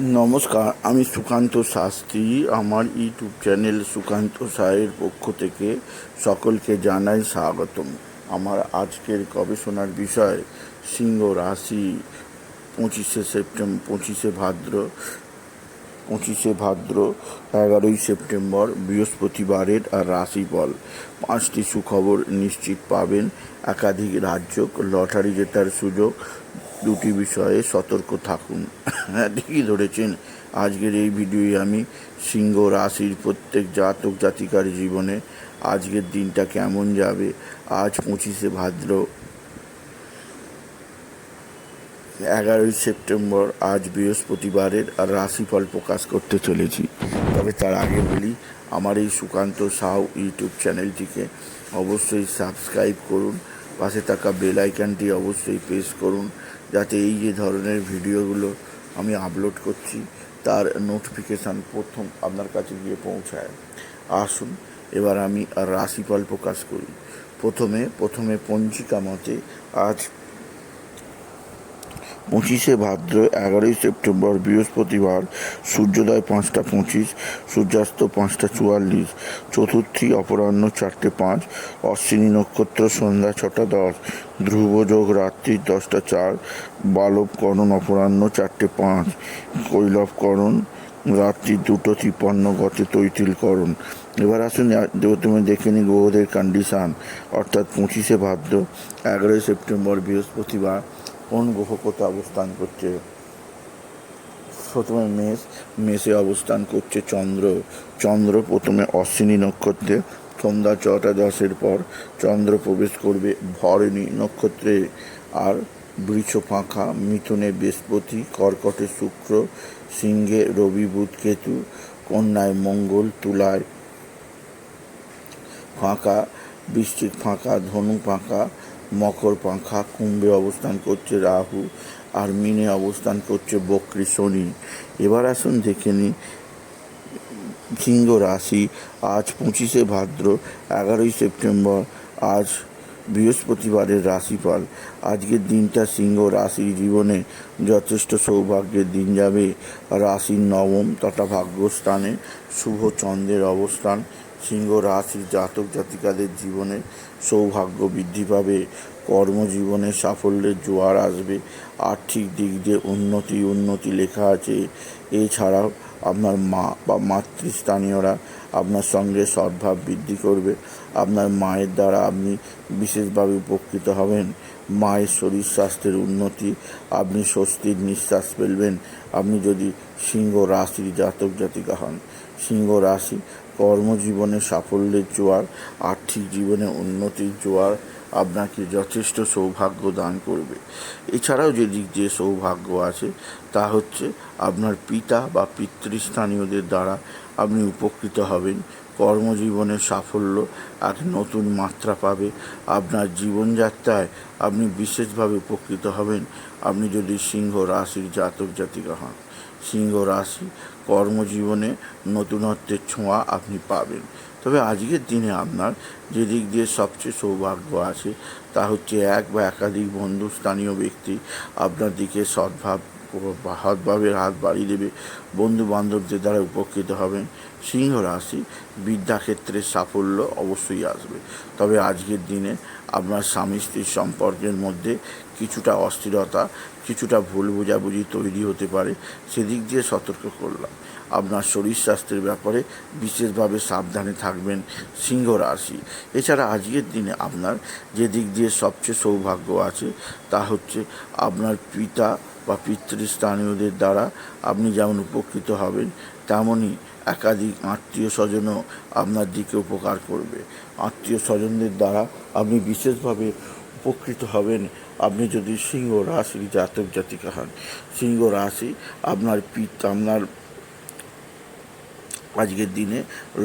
নমস্কার, আমি সুকান্ত শাস্ত্রী। আমার ইউটিউব চ্যানেল সুকান্ত সায়ের পক্ষ থেকে সকলকে জানাই স্বাগতম। আমার আজকের গবেষণার বিষয়, সিংহ রাশি, পঁচিশে সেপ্টেম্বর পঁচিশে ভাদ্র পঁচিশে ভাদ্র, এগারোই সেপ্টেম্বর, বৃহস্পতিবারের আর রাশিফল। পাঁচটি সুখবর নিশ্চিত পাবেন। একাধিক রাজ্য লটারি জেতার সুযোগ দুটি বিষয়ে সতর্ক থাকুন। হ্যাঁ ঠিকই ধরেছেন, আজকের এই ভিডিওয়ে আমি সিংহ রাশির প্রত্যেক জাতক জাতিকার জীবনে আজকের দিনটা কেমন যাবে? আজ পঁচিশে ভাদ্র, এগারোই সেপ্টেম্বর, আজ বৃহস্পতিবারের রাশিফল প্রকাশ করতে চলেছি। তবে তার আগে বলি, আমার এই সুকান্ত সাউ ইউটিউব চ্যানেলটিকে অবশ্যই সাবস্ক্রাইব করুন, পাশে থাকা বেল আইকনটি অবশ্যই প্রেস করুন যাতে এই যে ধরনের ভিডিওগুলো আমি আপলোড করছি, তার নোটিফিকেশান প্রথম আপনার কাছে গিয়ে পৌঁছায়। আসুন, এবার আমি রাশিফল প্রকাশ করি। প্রথমে প্রথমে পঞ্জিকা মতে আজ পঁচিশে ভাদ্র এগারোই সেপ্টেম্বর বৃহস্পতিবার, সূর্যোদয় পাঁচটা পঁচিশ, সূর্যাস্ত পাঁচটা চুয়াল্লিশ, চতুর্থী অপরাহ্ন চারটে পাঁচ, অশ্বিনী নক্ষত্র সন্ধ্যা ছটা দশ ধ্রুবযোগ রাত্রি দশটা চার বালবকরণ অপরাহ্ন চারটে পাঁচ কৈলবকরণ রাত্রি দুটো তিপ্পান্ন গতে তৈতিলকরণ এবার আসুন তুমি দেখে নিই গ্রহদের কন্ডিশান অর্থাৎ পঁচিশে ভাদ্র, এগারোই সেপ্টেম্বর বৃহস্পতিবার কোন গ্রহ কোথায় অবস্থান করছে? প্রথমে মেষ, মেষে অবস্থান করছে চন্দ্র। চন্দ্র প্রথমে অশ্বিনী নক্ষত্রে, সন্ধ্যা ছটা দশের পর চন্দ্র প্রবেশ করবে ভরণী নক্ষত্রে। আর বৃষ ফাঁকা মিথুনে বৃহস্পতি, কর্কটে শুক্র, সিংহে রবি বুধ কেতু, কন্যায় মঙ্গল, তুলায় ফাঁকা, বৃশ্চিক ফাঁকা, ধনু ফাঁকা মকর পাখা কুম্ভে অবস্থান করছে রাহু আর মিনে অবস্থান করছে বক্রী শনি। এবার আসুন দেখে নিই সিংহ রাশি। আজ পঁচিশে ভাদ্র, এগারোই সেপ্টেম্বর, আজ বৃহস্পতিবারের রাশিফল। আজকের দিনটা সিংহ রাশির জীবনে যথেষ্ট সৌভাগ্যের দিন যাবে। রাশির নবম তথা ভাগ্যস্থানে শুভ চন্দ্রের অবস্থান। সিংহ রাশির জাতক জাতিকাদের জীবনে সৌভাগ্য বৃদ্ধি পাবে। কর্মজীবনে সাফল্যের জোয়ার আসবে। আর্থিক দিক দিয়ে উন্নতি উন্নতি লেখা আছে। এছাড়াও আপনার মা বা মাতৃস্থানীয়রা আপনার সঙ্গে সদ্ভাব বৃদ্ধি করবে। আপনার মায়ের দ্বারা আপনি বিশেষভাবে উপকৃত হবেন। মায়ের শরীর স্বাস্থ্যের উন্নতি, আপনি স্বস্তির নিঃশ্বাস ফেলবেন। আপনি যদি সিংহ রাশির জাতক জাতিকা হন, সিংহ রাশি কর্মজীবনে সাফল্যের জোয়ার, আর্থিক জীবনে উন্নতির জোয়ার আপনাকে যথেষ্ট সৌভাগ্য দান করবে। এছাড়াও যে সৌভাগ্য আছে, তা হচ্ছে আপনার পিতা বা পিতৃস্থানীয়দের দ্বারা আপনি উপকৃত হবেন। কর্মজীবনের সাফল্য এক নতুন মাত্রা পাবে। আপনার জীবনযাত্রায় আপনি বিশেষভাবে উপকৃত হবেন। আপনি যদি সিংহ, রাশির জাতক জাতিকা হন। সিংহ রাশি কর্মজীবনে নতুনত্বের ছোঁয়া আপনি পাবেন। তবে আজকের দিনে আপনার যে দিক দিয়ে সবচেয়ে সৌভাগ্য আছে, তা হচ্ছে এক বা একাধিক বন্ধু, স্থানীয় ব্যক্তি আপনার দিকে সদ্ভাব, সদ্ভাবের হাত বাড়িয়ে দেবে। বন্ধু বান্ধবদের দ্বারা উপকৃত হবেন। সিংহ রাশি বিদ্যাক্ষেত্রে সাফল্য অবশ্যই আসবে। তবে আজকের দিনে আপনার স্বামী স্ত্রীর সম্পর্কের মধ্যে কিছুটা অস্থিরতা, কিছুটা ভুল বোঝাবুঝি তৈরি হতে পারে, সেদিক দিয়ে সতর্ক করলাম। আপনার শরীর স্বাস্থ্যের ব্যাপারে বিশেষভাবে সাবধানে থাকবেন সিংহ রাশি। এছাড়া আজকের দিনে আপনার যে দিক দিয়ে সবচেয়ে সৌভাগ্য আছে, তা হচ্ছে আপনার পিতা বা পিতৃস্থানীয়দের দ্বারা আপনি যেমন উপকৃত হবেন, তেমনই একাধিক আত্মীয় স্বজনও আপনার দিকে উপকার করবে। আত্মীয় স্বজনদের দ্বারা আপনি বিশেষভাবে উপকৃত হবেন। আপনি যদি সিংহ রাশির জাতক জাতিকা হন, সিংহ রাশি আপনার পিত, আপনার আজকের দিনে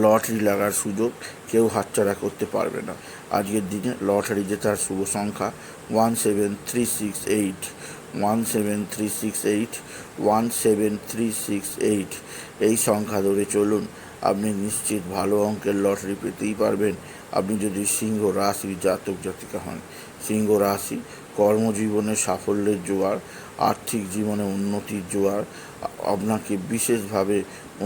লটারি লাগার সুযোগ কেউ হাতছাড়া করতে পারবে না। আজকের দিনে লটারি জেতার শুভ সংখ্যা one seven three six eight one seven three six eight one seven three six eight এই সংখ্যা ধরে চলুন, আপনি নিশ্চিত ভালো অঙ্কের লটারি পেতেই পারবেন। আপনি যদি সিংহ রাশির জাতক জাতিকা হন, সিংহ রাশি কর্মজীবনে সাফল্যের জোয়ার, আর্থিক জীবনে উন্নতির জোয়ার, আপনাকে বিশেষভাবে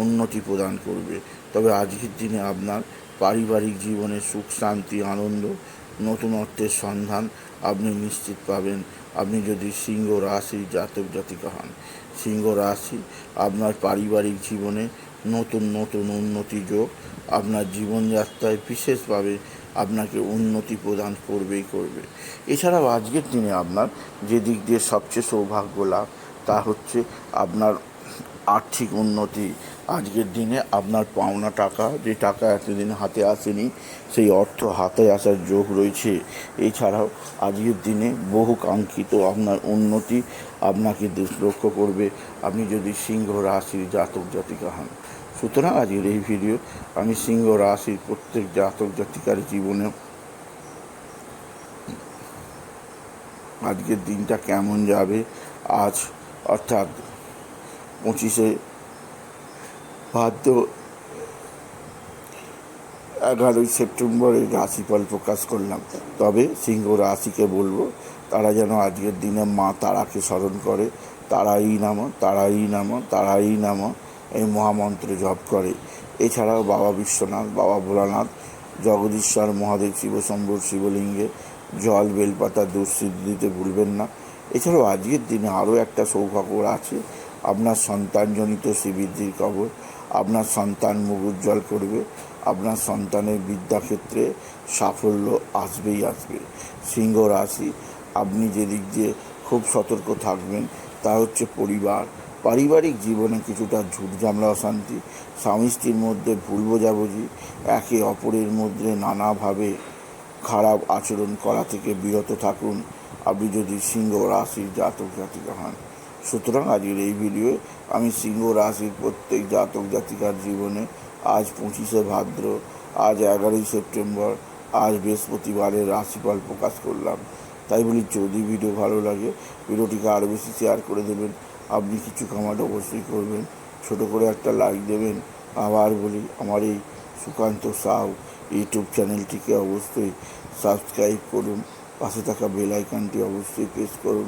উন্নতি প্রদান করবে। তবে আজকের দিনে আপনার পারিবারিক জীবনে সুখ, শান্তি, আনন্দ, নতুনত্বের সন্ধান আপনি নিশ্চিত পাবেন। আপনি যদি সিংহ রাশি জাতক জাতিকা হন, সিংহ রাশি আপনার পারিবারিক জীবনে নতুন নতুন উন্নতি যোগ, আপনার জীবনযাত্রায় বিশেষভাবে আপনাকে উন্নতি প্রদান করবেই করবে। এছাড়াও আজকের দিনে আপনার যে দিক দিয়ে সবচেয়ে সৌভাগ্য লাভ, তা হচ্ছে আপনার আর্থিক উন্নতি আজকের দিনে আপনার পাওনা টাকা, যে টাকা এতদিন হাতে আসেনি, সেই অর্থ হাতে আসার যোগ রয়েছে। এছাড়াও আজকের দিনে বহু কাঙ্ক্ষিত আপনার উন্নতি আপনাকে লক্ষ্য করবে। আপনি যদি সিংহ রাশির জাতক জাতিকা হন। সুতরাং আজকের এই ভিডিও আমি সিংহ রাশির প্রত্যেক জাতক জাতিকার জীবনে আজকের দিনটা কেমন যাবে, আজ অর্থাৎ পঁচিশে ভাদ্র এগারোই সেপ্টেম্বরে রাশিফল প্রকাশ করলাম। তবে সিংহ রাশিকে বলব, তারা যেন আজকের দিনে মা তারাকে স্মরণ করে, তারাই নাম তারাই নাম তারাই নাম, এই মহামন্ত্র জপ করে। এছাড়াও বাবা বিশ্বনাথ, বাবা ভোলানাথ, জগদীশ্বর মহাদেব শিবশম্ভুর শিবলিঙ্গে জল, বেলপাতা দুঃসিদ্ধি দিতে ভুলবেন না। এছাড়াও আজকের দিনে আরও একটা সৌভাগ্য আছে আপনার সন্তানজনিত শ্রীবৃদ্ধির খবর, আপনার সন্তান মুখ উজ্জ্বল করবে, আপনার সন্তানের বিদ্যাক্ষেত্রে সাফল্য আসবেই আসবে। সিংহ রাশি, আপনি যেদিক দিয়ে খুব সতর্ক থাকবেন, তা হচ্ছে পরিবার। পারিবারিক জীবনে কিছুটা ঝুট ঝামেলা অশান্তি স্বামী স্ত্রীর মধ্যে ভুল বোঝাবুঝি, একে অপরের মধ্যে নানাভাবে খারাপ আচরণ করা থেকে বিরত থাকুন। আপনি যদি সিংহ রাশির জাতক জাতিকা হন সুতরাং আজকের এই ভিডিও আমি সিংহ রাশির প্রত্যেক জাতক জাতিকার জীবনে আজ পঁচিশে ভাদ্র, আজ এগারোই সেপ্টেম্বর, আজ বৃহস্পতিবারের রাশিফল প্রকাশ করলাম। তাই বলি, যদি ভিডিও ভালো লাগে, ভিডিওটিকে আরও বেশি শেয়ার করে দেবেন। আপনি কিছু কমেন্ট অবশ্যই করবেন। ছোট করে একটা লাইক দেবেন। আবার বলি, আমার এই সুকান্ত সাউ ইউটিউব চ্যানেলটিকে অবশ্যই সাবস্ক্রাইব করুন। পাশে থাকা বেল আইকনটি অবশ্যই প্রেস করুন।